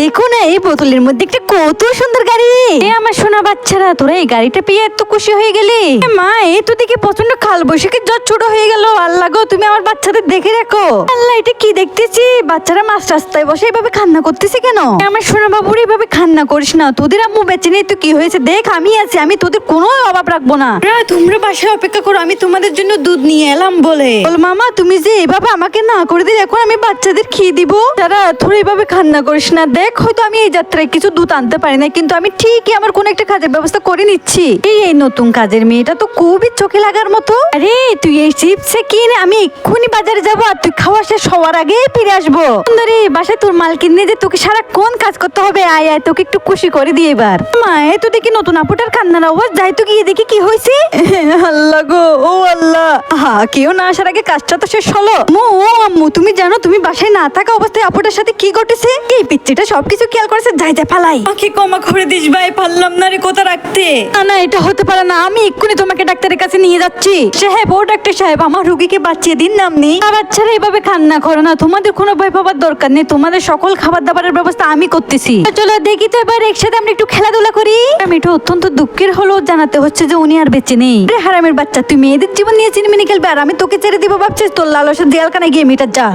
দেখো না এই বোতলের মধ্যে একটা কত সুন্দর গাড়ি। এ আমার সোনা বাচ্চারা তোরা এই গাড়িটা পেয়ে এত খুশি হয়ে গেলি? মা এই তো দেখি প্রচণ্ড খাল বৈশাখী জ্বর ছোট হয়ে গেল। আল্লাহ গো তুমি আমার বাচ্চাদের দেখে রাখো। আল্লাহ এটা কি দেখতেছি? বাচ্চারা মাছ রাস্তায় বসে এভাবে খান্না করতেছে কেন? আমার সোনা বাবুর এইভাবে খান্না করিস না। তোদের আম্মু বেঁচে নেই তো কি হয়েছে? দেখ আমি আছি আমি তোদের কোনো অভাব রাখব না। তোমরা বাসায় অপেক্ষা করো আমি তোমাদের জন্য দুধ নিয়ে এলাম বলে। বল মামা তুমি যে এভাবে আমাকে না করে দিলে এখন আমি বাচ্চাদের খেয়ে দিব। তারা তোর এইভাবে খান্না করিস না দেখ, হয়তো আমি এই যাত্রায় কিছু দুধ আনতে পারি না কিন্তু আমি ঠিকই আমার কোন একটা কাজের ব্যবস্থা করে নিচ্ছি। এই এই নতুন কাজের মেয়েটা তো খুবই চোখে লাগার মতো। আরে, তুই এই চিপসে কিনে আমি এক্ষুনি বাজারে যাব আর তুই খাওয়া শেষ হওয়ার আগে ফিরে আসব। সুন্দরী, বাসায় তোর মালকিন নিয়ে যে তোকে সারা কোন কাজ করতে হবে, আয় আয়, তোকে একটু খুশি করে দিয়ে এবার। মা তো দেখি নতুন আপুটার কান্নার আওয়াজ, যাই তো গিয়ে দেখি কি হয়েছে। আল্লাহ গো, ও আল্লাহ। হা কেউ না আসার আগে কাজটা তো শেষ হলো। মু, ও আম্মু, তুমি জানো, তুমি বাসায় না থাকা অবস্থায় আপুটার সাথে কি ঘটেছে? এই পিচ্চিটা সবকিছু খেয়াল করেছে? যাই যাই পালাই। আমাকে ক্ষমা করে দিস ভাই পারলাম না রে কোথা রাখতে। না না এটা হতে পারে না। আমি এক্ষুনি তোমাকে ডাক্তারের কাছে নিয়ে যাচ্ছি। সাহেব ও ডাক্তার সাহেব আমার রুগীকে বাঁচিয়ে দিন নাম নেই। আর বাচ্চারা এভাবে কান্না করো না। তোমাদের কোনো ভয় পাবার দরকার নেই। তোমাদের সকল খাবার দাবারের ব্যবস্থা আমি করতেছি। চলো দেখি তো এবার একসাথে আমরা একটু খেলাধুলা করি। আমি এটা অত্যন্ত দুঃখের হলো জানাতে হচ্ছে যে উনি আর বেঁচে নেই। রে হারামের বাচ্চা তুই মেয়েদের জীবন নিয়ে চিনিমিনি খেলবে? আর আমি তোকে ছেড়ে দিব ভাবছিস? তোর লালসা দেয়ালখানে গিয়ে মিটার যা।